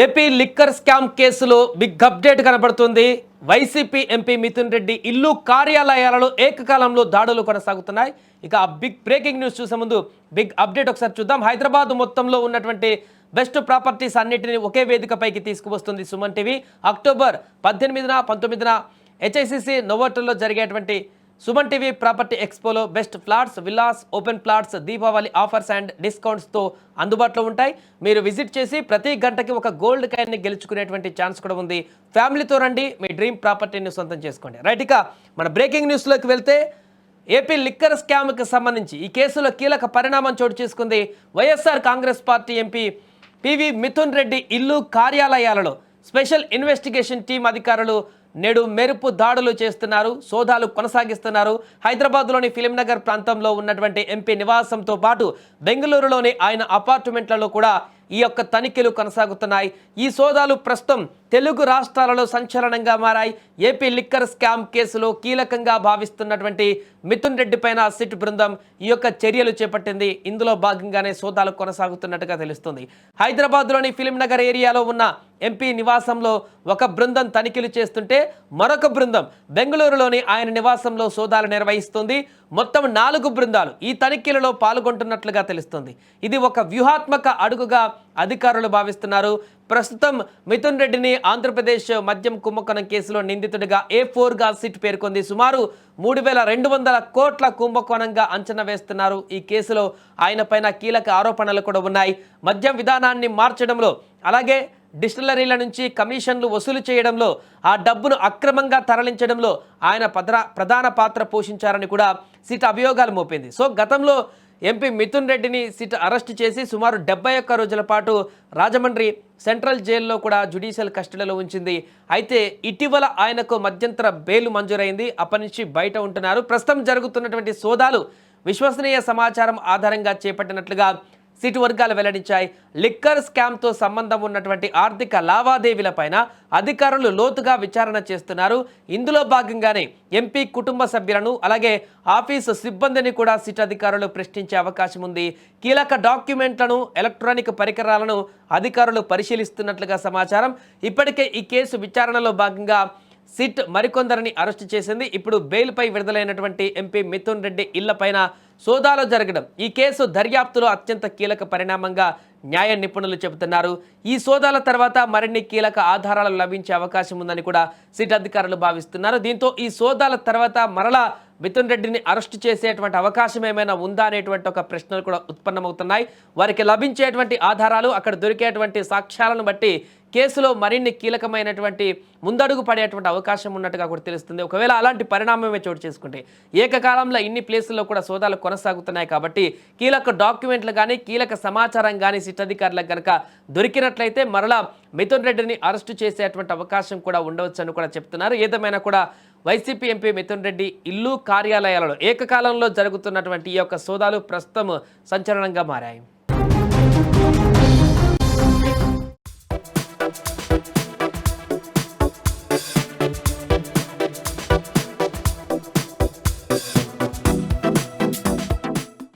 AP liquor scam కేసులో big update కనబడుతుంది. YCP MP Mithun Reddy ఇల్లు కార్యాలయాలలో ఏకకాలంలో దాడులు కొనసాగుతున్నాయి. ఇక ఆ బిగ్ బ్రేకింగ్ న్యూస్ చూసే ముందు బిగ్ అప్డేట్ ఒకసారి చూద్దాం. హైదరాబాద్ మొత్తంలో ఉన్నటువంటి బెస్ట్ ప్రాపర్టీస్ అన్నింటిని ఒకే వేదికపైకి తీసుకువస్తుంది సుమన్ టీవీ. అక్టోబర్ పద్దెనిమిదిన పంతొమ్మిదిన హెచ్ఐసిసి నోవోటల్లో జరిగేటువంటి Suman TV property ఎక్స్పోలో best flats villas open plots Deepavali offers and డిస్కౌంట్స్తో అందుబాటులో ఉంటాయి. మీరు విజిట్ చేసి ప్రతి గంటకి ఒక గోల్డ్ కాయిన్ని గెలుచుకునేటువంటి ఛాన్స్ కూడా ఉంది. ఫ్యామిలీతో రండి మీ డ్రీమ్ ప్రాపర్టీని సొంతం చేసుకోండి. రైట్ ఇక మన బ్రేకింగ్ న్యూస్లోకి వెళ్తే ఏపీ లిక్కర్ స్కామ్కి సంబంధించి ఈ కేసులో కీలక పరిణామం చోటు చేసుకుంది YSR Congress party MP PV Mithun Reddy ఇల్లు కార్యాలయాలలో స్పెషల్ ఇన్వెస్టిగేషన్ టీం అధికారులు నేడు మెరుపు దాడులు చేస్తున్నారు సోదాలు కొనసాగిస్తున్నారు. హైదరాబాద్లోని ఫిలింనగర్ ప్రాంతంలో ఉన్నటువంటి ఎంపీ నివాసంతో పాటు బెంగళూరులోని ఆయన అపార్ట్మెంట్లలో కూడా ఈ యొక్క తనిఖీలు కొనసాగుతున్నాయి. ఈ సోదాలు ప్రస్తుతం తెలుగు రాష్ట్రాలలో సంచలనంగా మారాయి. ఏపీ లిక్కర్ స్కామ్ కేసులో కీలకంగా భావిస్తున్నటువంటి మిథున్ రెడ్డి పైన సిట్ బృందం ఈ యొక్క చర్యలు చేపట్టింది. ఇందులో భాగంగానే సోదాలు కొనసాగుతున్నట్టుగా తెలుస్తుంది. హైదరాబాద్లోని ఫిలిం నగర్ ఏరియాలో ఉన్న ఎంపీ నివాసంలో ఒక బృందం తనిఖీలు చేస్తుంటే మరొక బృందం బెంగళూరులోని ఆయన నివాసంలో సోదాలు నిర్వహిస్తుంది. మొత్తం నాలుగు బృందాలు ఈ తనిఖీలలో పాల్గొంటున్నట్లుగా తెలుస్తుంది. ఇది ఒక వ్యూహాత్మక అడుగుగా అధికారులు భావిస్తున్నారు. ప్రస్తుతం మిథున్ రెడ్డిని ఆంధ్రప్రదేశ్ మద్యం కుంభకోణం కేసులో నిందితుడిగా ఏ ఫోర్గా సిట్ పేర్కొంది. సుమారు మూడు వేల రెండు వందల కోట్ల కుంభకోణంగా అంచనా వేస్తున్నారు. ఈ కేసులో ఆయన పైన కీలక ఆరోపణలు కూడా ఉన్నాయి. మద్యం విధానాన్ని మార్చడంలో అలాగే డిస్టిలరీల నుంచి కమిషన్లు వసూలు చేయడంలో ఆ డబ్బును అక్రమంగా తరలించడంలో ఆయన ప్రధాన పాత్ర పోషించారని కూడా సిట్ అభియోగాలు మోపింది. సో గతంలో ఎంపీ మిథున్ రెడ్డిని సిట్ అరెస్ట్ చేసి సుమారు డెబ్బై ఒక్క రోజుల పాటు రాజమండ్రి సెంట్రల్ జైల్లో కూడా జుడిషియల్ కస్టడీలో ఉంచింది. అయితే ఇటీవల ఆయనకు మధ్యంతర బెయిల్ మంజూరైంది. అప్పటి నుంచి బయట ఉంటున్నారు. ప్రస్తుతం జరుగుతున్నటువంటి సోదాలు విశ్వసనీయ సమాచారం ఆధారంగా చేపట్టినట్లుగా సిట్ వర్గాలు వెల్లడించాయి. లిక్కర్ స్కామ్తో సంబంధం ఉన్నటువంటి ఆర్థిక లావాదేవీలపైన అధికారులు లోతుగా విచారణ చేస్తున్నారు. ఇందులో భాగంగానే ఎంపీ కుటుంబ సభ్యులను అలాగే ఆఫీసు సిబ్బందిని కూడా సిట్ అధికారులు ప్రశ్నించే అవకాశం ఉంది. కీలక డాక్యుమెంట్లను ఎలక్ట్రానిక్ పరికరాలను అధికారులు పరిశీలిస్తున్నట్లుగా సమాచారం. ఇప్పటికే ఈ కేసు విచారణలో భాగంగా సిట్ మరికొందరిని అరెస్టు చేసింది. ఇప్పుడు బెయిల్పై విడుదలైనటువంటి ఎంపీ మిథున్ రెడ్డి ఇళ్ళపైన సోదాలు జరగడం. ఈ కేసు దర్యాప్తులో అత్యంత కీలక పరిణామంగా న్యాయ నిపుణులు చెబుతున్నారు. ఈ సోదాల తర్వాత మరిన్ని కీలక ఆధారాలు లభించే అవకాశం ఉందని కూడా సిట్ అధికారులు భావిస్తున్నారు. దీంతో ఈ సోదాల తర్వాత మరలా మిథున్ రెడ్డిని అరెస్టు చేసేటువంటి అవకాశం ఏమైనా ఉందా అనేటువంటి ఒక ప్రశ్నలు కూడా ఉత్పన్నమవుతున్నాయి. వారికి లభించేటువంటి ఆధారాలు అక్కడ దొరికేటువంటి సాక్ష్యాలను బట్టి కేసులో మరిన్ని కీలకమైనటువంటి ముందడుగు పడేటువంటి అవకాశం ఉన్నట్టుగా కూడా తెలుస్తుంది. ఒకవేళ అలాంటి పరిణామమే చోటు చేసుకుంటే ఏకకాలంలో ఇన్ని ప్లేసుల్లో కూడా సోదాలు కొనసాగుతున్నాయి కాబట్టి కీలక డాక్యుమెంట్లు కానీ కీలక సమాచారం కానీ సిట్ అధికారులకు కనుక దొరికినట్లయితే మరలా మిథున్ రెడ్డిని అరెస్టు చేసేటువంటి అవకాశం కూడా ఉండవచ్చని కూడా చెప్తున్నారు. ఏదేమైనా కూడా వైసీపీ ఎంపీ మిథున్ రెడ్డి ఇల్లు కార్యాలయాలలో ఏకకాలంలో జరుగుతున్నటువంటి ఈ యొక్క సోదాలు ప్రస్తుతం సంచలనంగా మారాయి.